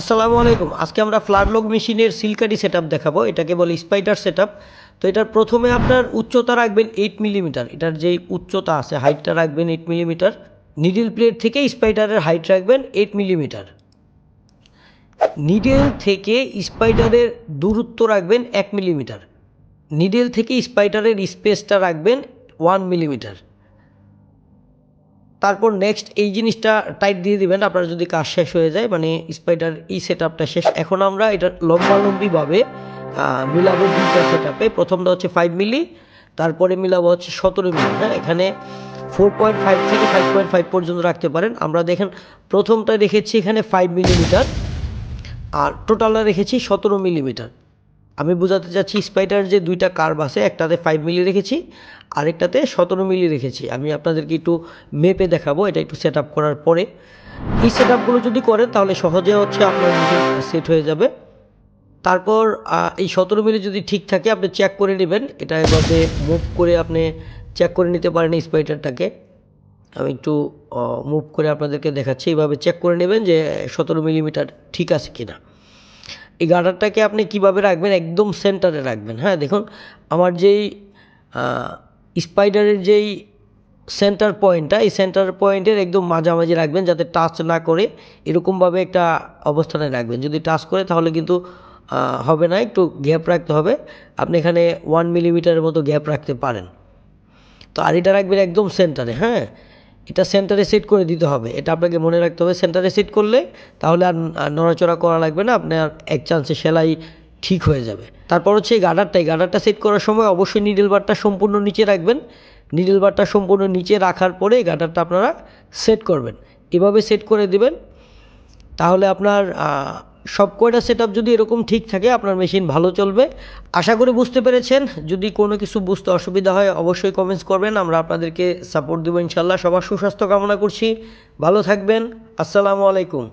আসসালামু আলাইকুম। আজকে আমরা ফ্লারলক মেশিনের সিলকারি সেট দেখাবো। এটাকে বলে স্পাইডার সেট তো এটার প্রথমে আপনার উচ্চতা রাখবেন এইট মিলিমিটার এটার যেই উচ্চতা আছে হাইটটা রাখবেন এইট মিলিমিটার নিডল প্লেট থেকে স্পাইডারের হাইট রাখবেন এইট মিলিমিটার নিডেল থেকে স্পাইডারের দূরত্ব রাখবেন এক মিলিমিটার নিডেল থেকে স্পাইডারের স্পেসটা রাখবেন ওয়ান মিলিমিটার তারপর নেক্সট এই জিনিসটা টাইট দিয়ে দিবেন, আপনার যদি কাজ শেষ হয়ে যায় মানে স্পাইডার এই সেট শেষ। এখন আমরা এটা লম্বালম্বিভাবে মিলাবো দুইটা সেট আপে প্রথমটা হচ্ছে ফাইভ মিলি তারপরে মিলাবো হচ্ছে সতেরো মিলি হ্যাঁ এখানে ফোর পয়েন্ট ফাইভ থেকে ফাইভ পয়েন্ট ফাইভ পর্যন্ত রাখতে পারেন। আমরা দেখেন প্রথমটা রেখেছি এখানে ফাইভ মিলিমিটার আর টোটালটা রেখেছি সতেরো মিলিমিটার আমি বোঝাতে চাচ্ছি স্পাইডার যে দুইটা কার্ভ আছে, একটাতে ফাইভ মিলি রেখেছি, আরেকটাতে সতেরো মিলি রেখেছি। আমি আপনাদেরকে একটু মেপে দেখাবো, এটা একটু সেট করার পরে। এই সেট যদি করেন, তাহলে সহজে হচ্ছে আপনার সেট হয়ে যাবে। তারপর এই সতেরো মিলি যদি ঠিক থাকে, আপনি চেক করে নেবেন। এটা এভাবে মুভ করে আপনি চেক করে নিতে পারেন এই স্পাইডারটাকে আমি একটু মুভ করে আপনাদেরকে দেখাচ্ছি। এইভাবে চেক করে নেবেন যে সতেরো মিলিমিটার ঠিক আছে কিনা। এই গার্ডারটাকে আপনি কীভাবে রাখবেন? একদম সেন্টারে রাখবেন। হ্যাঁ দেখুন, আমার যেই স্পাইডারের যেই সেন্টার পয়েন্টটা এই সেন্টার পয়েন্টের একদম মাঝামাঝি রাখবেন যাতে টাচ না করে এরকমভাবে একটা অবস্থানে রাখবেন। যদি টাচ করে তাহলে কিন্তু হবে না, একটু গ্যাপ রাখতে হবে। আপনি এখানে ওয়ান মিলিমিটারের মতো গ্যাপ রাখতে পারেন। তো আর এটা রাখবেন একদম সেন্টারে হ্যাঁ? এটা সেন্টারে সেট করে দিতে হবে। এটা আপনাকে মনে রাখতে হবে সেন্টারে সেট করলে তাহলে আর নড়াচড়া করা লাগবে না আপনার এক চান্সে সেলাই ঠিক হয়ে যাবে। তারপর হচ্ছে এই গার্ডারটা এই গার্ডারটা সেট করার সময় অবশ্যই নিডল বারটা সম্পূর্ণ নিচে রাখবেন। নিডল বারটা সম্পূর্ণ নিচে রাখার পরে এই গার্ডারটা আপনারা সেট করবেন। এভাবে সেট করে দিবেন, তাহলে আপনার সব কয়টা সেট যদি এরকম ঠিক থাকে, আপনার মেশিন ভালো চলবে। আশা করি বুঝতে পেরেছেন। যদি কোনো কিছু বুঝতে অসুবিধা হয়, অবশ্যই কমেন্টস করবেন। আমরা আপনাদেরকে সাপোর্ট দেবো ইনশাল্লাহ সবার সুস্বাস্থ্য কামনা করছি। ভালো থাকবেন। আসসালামু আলাইকুম।